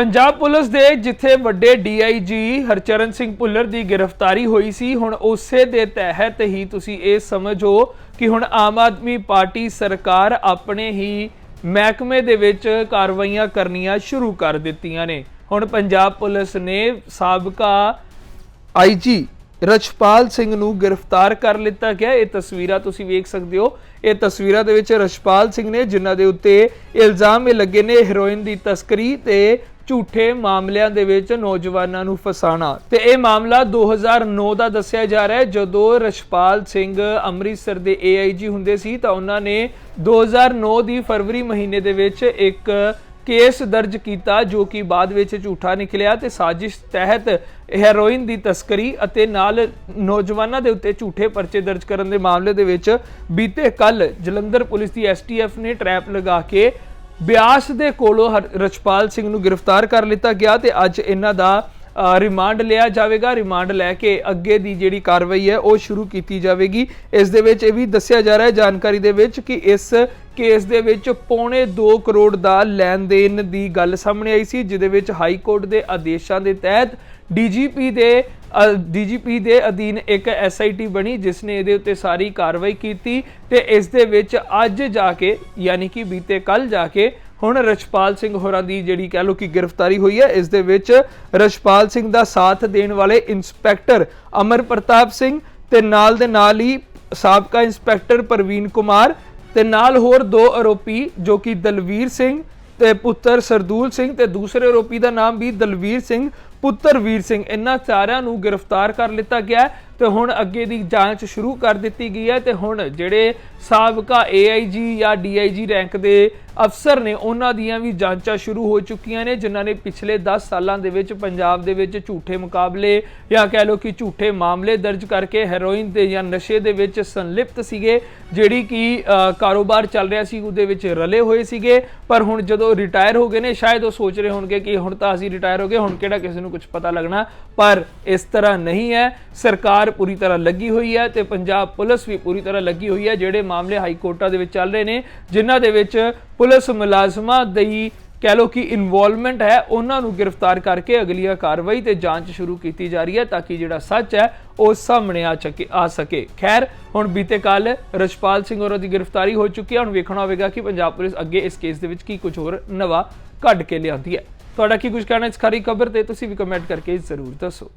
Punjab police ਦੇ ਜਿੱਥੇ ਵੱਡੇ ਡੀਆਈਜੀ ਹਰਚਰਨ ਸਿੰਘ ਭੁੱਲਰ ਦੀ ਗ੍ਰਿਫਤਾਰੀ ਹੋਈ ਸੀ, ਹੁਣ ਉਸੇ ਦੇ ਤਹਿਤ ਹੀ ਤੁਸੀਂ ਇਹ ਸਮਝੋ ਕਿ ਹੁਣ ਆਮ ਆਦਮੀ ਪਾਰਟੀ ਸਰਕਾਰ ਆਪਣੇ ਹੀ ਮਹਿਕਮੇ ਦੇ ਵਿੱਚ ਕਾਰਵਾਈਆਂ ਕਰਨੀਆਂ ਸ਼ੁਰੂ ਕਰ ਦਿੱਤੀਆਂ ਨੇ। ਹੁਣ ਪੰਜਾਬ ਪੁਲਿਸ ਨੇ ਸਾਬਕਾ ਆਈਜੀ ਰਛਪਾਲ ਸਿੰਘ ਨੂੰ ਗ੍ਰਿਫਤਾਰ ਕਰ ਲਿੱਤਾ ਗਿਆ। ਇਹ ਤਸਵੀਰਾਂ ਤੁਸੀਂ ਵੇਖ ਸਕਦੇ ਹੋ। ਇਹ ਤਸਵੀਰਾਂ ਦੇ ਵਿੱਚ ਰਛਪਾਲ ਸਿੰਘ ਨੇ, ਜਿਨ੍ਹਾਂ ਦੇ ਉੱਤੇ ਇਲਜ਼ਾਮ ਇਹ ਲੱਗੇ ਨੇ ਹੈਰੋਇਨ ਦੀ ਤਸਕਰੀ ਤੇ ਝੂਠੇ ਮਾਮਲਿਆਂ ਦੇ ਵਿੱਚ ਨੌਜਵਾਨਾਂ ਨੂੰ ਫਸਾਣਾ। ਤੇ ਇਹ ਮਾਮਲਾ 2009 ਦਾ ਦੱਸਿਆ ਜਾ ਰਿਹਾ ਹੈ। ਜਦੋਂ ਰਛਪਾਲ ਸਿੰਘ ਅੰਮ੍ਰਿਤਸਰ ਦੇ ਏਆਈਜੀ ਹੁੰਦੇ ਸੀ ਤਾਂ ਉਹਨਾਂ ਨੇ 2009 ਦੀ ਫਰਵਰੀ ਮਹੀਨੇ ਦੇ ਵਿੱਚ ਇੱਕ ਕੇਸ ਦਰਜ ਕੀਤਾ ਜੋ ਕਿ ਬਾਅਦ ਵਿੱਚ ਝੂਠਾ ਨਿਕਲਿਆ ਤੇ ਸਾਜ਼ਿਸ਼ ਤਹਿਤ ਹੈਰੋਇਨ ਦੀ ਤਸਕਰੀ ਅਤੇ ਨਾਲ ਨੌਜਵਾਨਾਂ ਦੇ ਉੱਤੇ ਝੂਠੇ ਪਰਚੇ ਦਰਜ ਕਰਨ ਦੇ ਮਾਮਲੇ ਦੇ ਵਿੱਚ ਬੀਤੇ ਕੱਲ ਜਲੰਧਰ ਪੁਲਿਸ ਦੀ ਐਸਟੀਐਫ ਨੇ ਟਰੈਪ ਲਗਾ ਕੇ ਬਿਆਸ ਦੇ ਕੋਲੋਂ ਹਰ- ਰਛਪਾਲ ਸਿੰਘ ਨੂੰ ਗ੍ਰਿਫਤਾਰ ਕਰ ਲਿੱਤਾ ਗਿਆ ਤੇ ਅੱਜ ਇਹਨਾਂ ਦਾ ਰਿਮਾਂਡ ਲਿਆ ਜਾਵੇਗਾ। ਰਿਮਾਂਡ ਲੈ ਕੇ ਅੱਗੇ ਦੀ ਜਿਹੜੀ ਕਾਰਵਾਈ ਹੈ, ਉਹ ਸ਼ੁਰੂ ਕੀਤੀ ਜਾਵੇਗੀ। ਇਸ ਦੇ ਵਿੱਚ ਇਹ ਵੀ ਦੱਸਿਆ ਜਾ ਰਿਹਾ ਹੈ, ਜਾਣਕਾਰੀ ਦੇ ਵਿੱਚ ਕਿ ਇਸ ਕੇਸ ਦੇ ਵਿੱਚ ਪੌਣੇ 2 ਕਰੋੜ ਦਾ ਲੈਣ ਦੇਣ ਦੀ ਗੱਲ ਸਾਹਮਣੇ ਆਈ ਸੀ, ਜਿਹਦੇ ਵਿੱਚ ਹਾਈ ਕੋਰਟ ਦੇ ਆਦੇਸ਼ਾਂ ਦੇ ਤਹਿਤ ਡੀਜੀਪੀ ਦੇ ਡੀਜੀਪੀ ਦੇ ਅਧੀਨ ਇੱਕ ਐਸਆਈਟੀ ਬਣੀ, ਜਿਸ ਨੇ ਇਹਦੇ ਉੱਤੇ ਸਾਰੀ ਕਾਰਵਾਈ ਕੀਤੀ ਤੇ ਇਸ ਦੇ ਵਿੱਚ ਅੱਜ ਜਾ ਕੇ, ਯਾਨੀ ਕਿ ਬੀਤੇ ਕੱਲ ਜਾ ਕੇ ਹੁਣ ਰਛਪਾਲ ਸਿੰਘ ਹੋਰਾਂ ਦੀ ਜਿਹੜੀ ਕਹਿ ਲੋ ਕਿ ਗ੍ਰਿਫਤਾਰੀ ਹੋਈ ਹੈ, ਇਸ ਦੇ ਵਿੱਚ ਰਛਪਾਲ ਸਿੰਘ ਦਾ ਸਾਥ ਦੇਣ ਵਾਲੇ ਇੰਸਪੈਕਟਰ ਅਮਰ ਪ੍ਰਤਾਪ ਸਿੰਘ ਤੇ ਨਾਲ ਦੇ ਨਾਲ ਹੀ ਸਾਬਕਾ ਇੰਸਪੈਕਟਰ ਪ੍ਰਵੀਨ ਕੁਮਾਰ ਤੇ ਨਾਲ ਹੋਰ ਦੋ ਆਰੋਪੀ ਜੋ ਕਿ ਦਲਵੀਰ ਸਿੰਘ ਤੇ ਪੁੱਤਰ ਸਰਦੂਲ ਸਿੰਘ ਤੇ ਦੂਸਰੇ ਆਰੋਪੀ ਦਾ ਨਾਮ ਵੀ ਦਲਵੀਰ ਸਿੰਘ, ਪੁੱਤਰ ਵੀਰ ਸਿੰਘ। ਇਹਨਾਂ ਸਾਰਿਆਂ ਨੂੰ ਗ੍ਰਿਫਤਾਰ ਕਰ ਲਿੱਤਾ ਗਿਆ ਤੇ ਹੁਣ ਅੱਗੇ ਦੀ ਜਾਂਚ ਸ਼ੁਰੂ ਕਰ ਦਿੱਤੀ ਗਈ ਹੈ ਤੇ ਹੁਣ ਜਿਹੜੇ ਸਾਬਕਾ ਏਆਈਜੀ ਜਾਂ ਡੀਆਈਜੀ ਰੈਂਕ ਦੇ ਅਫਸਰ ਨੇ ਉਹਨਾਂ ਦੀਆਂ ਵੀ ਜਾਂਚਾਂ ਸ਼ੁਰੂ ਹੋ ਚੁੱਕੀਆਂ ਨੇ, ਜਿਨ੍ਹਾਂ ਨੇ ਪਿਛਲੇ 10 ਸਾਲਾਂ ਦੇ ਵਿੱਚ ਪੰਜਾਬ ਦੇ ਵਿੱਚ ਝੂਠੇ ਮੁਕਾਬਲੇ ਜਾਂ ਕਹਿ ਲਓ ਕਿ ਝੂਠੇ ਮਾਮਲੇ ਦਰਜ ਕਰਕੇ ਹੈਰੋਇਨ ਤੇ ਜਾਂ ਨਸ਼ੇ ਦੇ ਵਿੱਚ ਸੰਲਿਪਤ ਸੀਗੇ, ਜਿਹੜੀ ਕਿ ਕਾਰੋਬਾਰ ਚੱਲ ਰਿਹਾ ਸੀ, ਉਹਦੇ ਵਿੱਚ ਰਲੇ ਹੋਏ ਸੀਗੇ। ਪਰ ਹੁਣ ਜਦੋਂ ਰਿਟਾਇਰ ਹੋ ਗਏ ਨੇ, ਸ਼ਾਇਦ ਉਹ ਸੋਚ ਰਹੇ ਹੋਣਗੇ ਕਿ ਹੁਣ ਤਾਂ ਅਸੀਂ ਰਿਟਾਇਰ ਹੋ ਗਏ, ਹੁਣ ਕਿਹੜਾ ਕਿਸੇ ਨੂੰ ਕੁਝ ਪਤਾ ਲੱਗਣਾ। ਪਰ ਇਸ ਤਰ੍ਹਾਂ ਨਹੀਂ ਹੈ। ਸਰਕਾਰ ਪੂਰੀ ਤਰ੍ਹਾਂ ਲੱਗੀ ਹੋਈ ਹੈ ਤੇ ਪੰਜਾਬ ਪੁਲਿਸ ਵੀ ਪੂਰੀ ਤਰ੍ਹਾਂ ਲੱਗੀ ਹੋਈ ਹੈ, ਜਿਹੜੇ ਮਾਮਲੇ ਹਾਈ ਕੋਰਟਾਂ ਦੇ ਵਿੱਚ ਚੱਲ ਰਹੇ ਨੇ, ਜਿਨ੍ਹਾਂ ਦੇ ਵਿੱਚ ਪੁਲਿਸ ਮੁਲਾਜ਼ਮਾਂ ਦੀ ਕਹਿ ਲੋ ਕਿ ਇਨਵੋਲਵਮੈਂਟ ਹੈ, ਉਹਨਾਂ ਨੂੰ ਗ੍ਰਿਫਤਾਰ ਕਰਕੇ ਅਗਲੀਆਂ ਕਾਰਵਾਈ ਤੇ ਜਾਂਚ ਸ਼ੁਰੂ ਕੀਤੀ ਜਾ ਰਹੀ ਹੈ ਤਾਂ ਕਿ ਜਿਹੜਾ ਸੱਚ ਹੈ, ਉਹ ਸਾਹਮਣੇ ਆ ਸਕੇ ਆ ਸਕੇ। ਖੈਰ, ਹੁਣ ਬੀਤੇ ਕੱਲ ਰਛਪਾਲ ਸਿੰਘ ਹੋਰਾਂ ਦੀ ਗ੍ਰਿਫਤਾਰੀ ਹੋ ਚੁੱਕੀ ਹੈ, ਹੁਣ ਵੇਖਣਾ ਹੋਵੇਗਾ ਕਿ ਪੰਜਾਬ ਪੁਲਿਸ ਅੱਗੇ ਇਸ ਕੇਸ ਦੇ ਵਿੱਚ ਕੀ ਕੁਝ ਹੋਰ ਨਵਾਂ ਕੱਢ ਕੇ ਲਿਆਉਂਦੀ ਹੈ। ਤੁਹਾਡਾ ਕੀ ਕੁਝ ਕਹਿਣਾ ਇਸ ਖਰੀ ਖਬਰ ਤੇ, ਤੁਸੀਂ ਵੀ ਕਮੈਂਟ ਕਰਕੇ ਜ਼ਰੂਰ ਦੱਸੋ।